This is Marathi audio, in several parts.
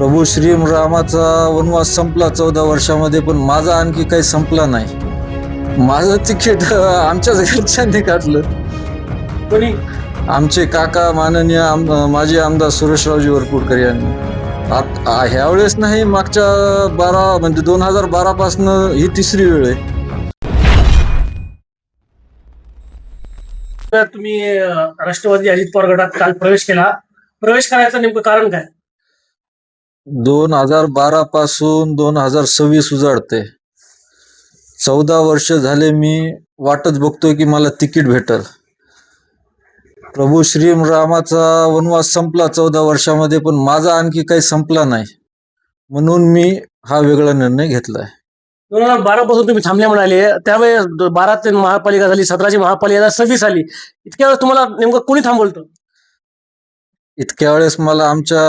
प्रभू श्री रामाचा वनवास संपला चौदा वर्षामध्ये पण माझा आणखी काही संपला नाही. माझं तिकीट आमच्याच घरच्यांनी काढलं. कोणी? आमचे काका माननीय आम माजी आमदार सुरेशरावजी वरपुडकर यांनी. आत- ह्यावेळेस नाही मागच्या बारा म्हणजे दोन हजार बारा पासनं ही तिसरी वेळ आहे. तुम्ही राष्ट्रवादी अजित पवार गटात काल प्रवेश केला. प्रवेश करायचं नेमकं कारण काय? दोन हजार बारा पासून दोन हजार सव्वीस उजाडते. चौदा वर्ष झाले मी वाटच बघतोय की मला तिकीट भेटल. प्रभू श्री रामाचा वनवास संपला चौदा वर्षामध्ये पण माझा आणखी काही संपला नाही. म्हणून मी हा वेगळा निर्णय घेतलाय. दोन हजार बारा पासून तुम्ही थांबले म्हणाले त्यावेळेस बारा ते महापालिका झाली सतराची महापालिका सव्वीस आली. इतक्या वेळेस तुम्हाला नेमकं कोणी थांबवलं इतक्या वेळेस मला आमच्या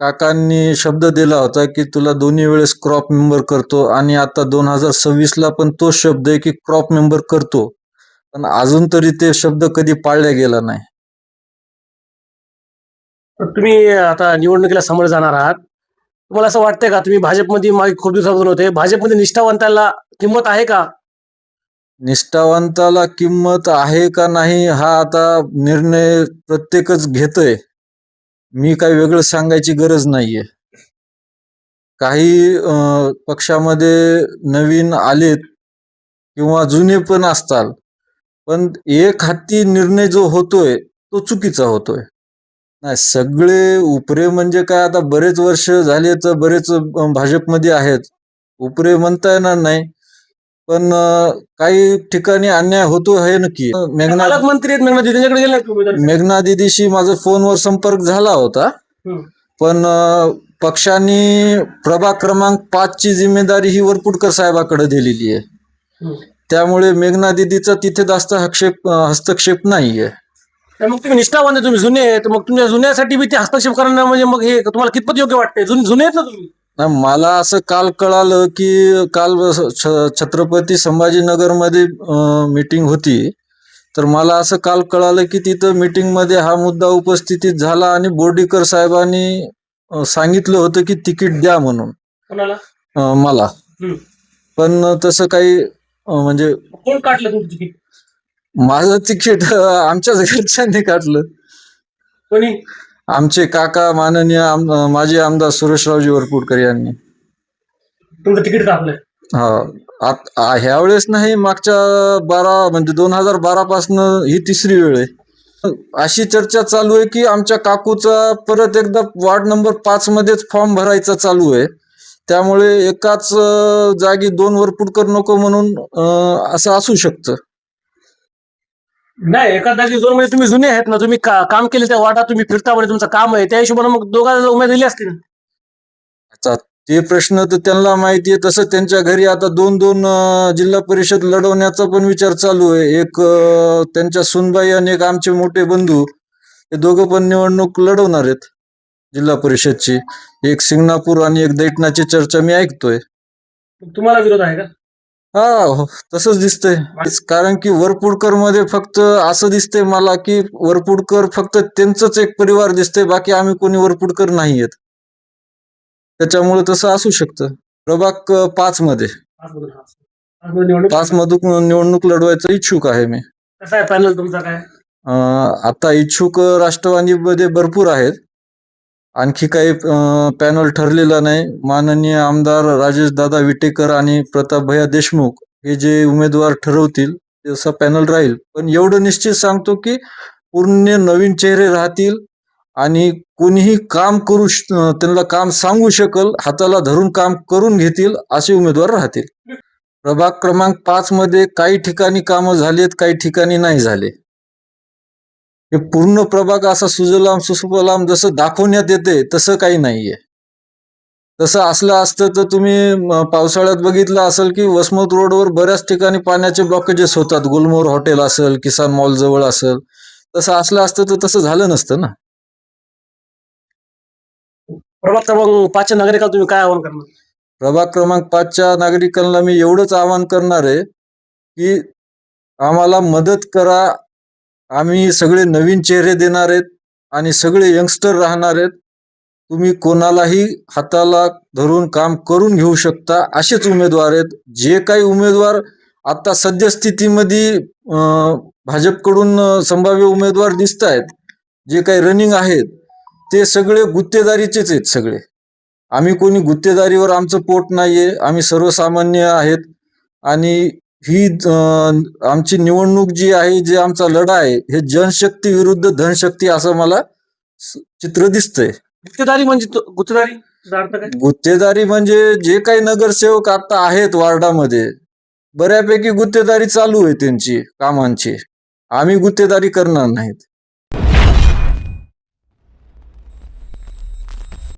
काकांनी शब्द दिला होता की तुला दोन्ही वेळेस क्रॉप मेंबर करतो आणि आता दोन हजार सव्वीस ला पण तोच शब्द आहे की क्रॉप मेंबर करतो. पण अजून तरी ते शब्द कधी पाळला गेला नाही. तर तुम्ही आता निवडणुकीला समोर जाणार आहात. तुम्हाला असं वाटतंय का? तुम्ही भाजपमध्ये मागे खूप दिवसापासून होते. भाजपमध्ये निष्ठावंताला किंमत आहे का? निष्ठावंताला किंमत आहे का नाही हा आता निर्णय प्रत्येकच घेतोय. मी काही वेगळं सांगायची गरज नाहीये. काही पक्षामध्ये नवीन आलेत किंवा जुने पण असतात पण एक हाती निर्णय जो होतोय तो चुकीचा होतोय. नाही सगळे उपरे म्हणजे काय आता बरेच वर्ष झाले तर बरेच भाजपमध्ये आहेत. उपरे म्हणता येणार नाही पण काही ठिकाणी अन्याय होतो आहे नक्की मेघना पालकमंत्री आहेत मेघना गेले उमेदवारी? मेघना दिदीशी माझा फोनवर संपर्क झाला होता हम्म. पण अं, पक्षाने प्रभाग क्रमांक पाच ची जिम्मेदारी ही वरपुडकर साहेबाकडे दिलेली आहे हम्म. त्यामुळे मेघना दिदीचा तिथे जास्त हस्तक्षेप अं, हस्तक्षेप नाहीये तर मग तुम्ही निष्ठावंत आहे, तुम्ही जुने आहेत मग तुमच्या जुन्यासाठी बी ते हस्तक्षेप करणं म्हणजे मग हे तुम्हाला कितपत योग्य वाटते जुन- जुने आहेत ना तुम्ही नाही, मला असं काल कळालं की काल छ- छत्रपती संभाजीनगरमध्ये मीटिंग होती. तर मला असं काल कळालं की तिथं मीटिंगमध्ये हा मुद्दा उपस्थितीत झाला आणि बोर्डीकर साहेबांनी सांगितलं होतं की तिकीट द्या म्हणून. मला. पण तसं काही म्हणजे कोण काढलं तिकीट? माझं तिकीट आमच्याच घरच्यांनी काढलं. कोणी? आमचे काका माननीय आम माजी आमदार सुरेशरावजी वरपुडकर यांनी. तुमचं तिकीट कापलं हा. आत- आ- ह्यावेळेस नाही मागच्या बारा म्हणजे दोन हजार बारा पासनं ही तिसरी वेळ आहे. अशी चर्चा चालू आहे की आमच्या काकूचा परत एकदा वार्ड नंबर पाच मध्येच फॉर्म भरायचा चालू आहे. त्यामुळे एकाच अं, जागी दोन वरपुडकर नको म्हणून अं, असं असू शकतं. नाही एखाद्याची जोर म्हणजे तुम्ही जुने आहेत ना तुम्ही का- काम केले त्या वाटा तुम्ही फिरता म्हणजे तुमचं काम आहे त्या हिशोबाने मग दोघांना उमेद दिली असतील आता ते प्रश्न तर त्यांना माहिती आहे तसं त्यांच्या घरी आता दोन दोन अं, जिल्हा परिषद लढवण्याचा पण विचार चालू आहे. एक अं, त्यांच्या सुनबाई आणि एक आमचे मोठे बंधू हे दोघं पण निवडणूक लढवणार आहेत जिल्हा परिषदची. एक सिंगणापूर आणि एक दैटणाची चर्चा मी ऐकतोय. तुम्हाला विरोध आहे का? हा हो, तसंच दिसतंय. कारण की वरपुडकरमध्ये फक्त असं दिसतंय मला की वरपुडकर फक्त त्यांचंच एक परिवार दिसतंय बाकी आम्ही कोणी वरपुडकर नाहीयेत त्याच्यामुळे तसं असू शकतं. प्रभाग पाच मध्ये निवडणूक पाच मधून निवडणूक लढवायचं इच्छुक आहे मी. कसा आहे पॅनल तुमचा काय? अं, आता इच्छुक राष्ट्रवादीमध्ये भरपूर आहेत. आणखी काही पॅनल ठरलेला नाही. माननीय आमदार राजेश दादा विटेकर आणि प्रताप भैया देशमुख हे जे उमेदवार ठरवतील तसा पॅनल राहील. पण एवढं निश्चित सांगतो की पूर्ण नवीन चेहरे राहतील आणि कोणीही काम करू श- त्यांना काम सांगू शकल हाताला धरून काम करून घेतील असे उमेदवार राहतील. प्रभाग क्रमांक पाच मध्ये काही ठिकाणी कामं झालेत काही ठिकाणी नाही झाले. हे पूर्ण प्रभाग असा सुजलाम सुसुपलाम जसं दाखवण्यात येते तसं काही नाहीये. तसं असलं असतं तर तुम्ही पावसाळ्यात बघितलं असेल की वसमत रोडवर बऱ्याच ठिकाणी पाण्याचे ब्लॉकेजेस होतात. गुलमोहर हॉटेल असेल किसान मॉल जवळ असेल. तसं असलं असतं तर तसं झालं नसतं ना. प्रभाग क्रमांक पाचच्या नागरिकाला तुम्ही काय आवाहन करणार? प्रभाग क्रमांक पाचच्या नागरिकांना मी एवढंच आवाहन करणार आहे की आम्हाला मदत करा आम्ही सगळे नवीन चेहरे देणार आहेत आणि सगळे यंगस्टर राहणार आहेत. तुम्ही कोणालाही हाताला धरून काम करून घेऊ शकता असेच उमेदवार आहेत. जे काही उमेदवार आता सद्यस्थितीमध्ये भाजपकडून संभाव्य उमेदवार दिसत आहेत. जे काही रनिंग आहेत ते सगळे गुत्तेदारीचेच आहेत सगळे. आम्ही कोणी गुत्तेदारीवर आमचं पोट नाहीये. आम्ही सर्वसामान्य आहेत. आणि ही आमची निवडणूक जी आहे जे आमचा लढा आहे हे जनशक्ती विरुद्ध धनशक्ती असं मला चित्र दिसतंय. गुत्तेदारी म्हणजे गुत्तेदारी? गुत्तेदारी म्हणजे जे काही नगरसेवक आता आहेत वार्डामध्ये बऱ्यापैकी गुत्तेदारी चालू आहे त्यांची कामांची. आम्ही गुत्तेदारी करणार नाहीत.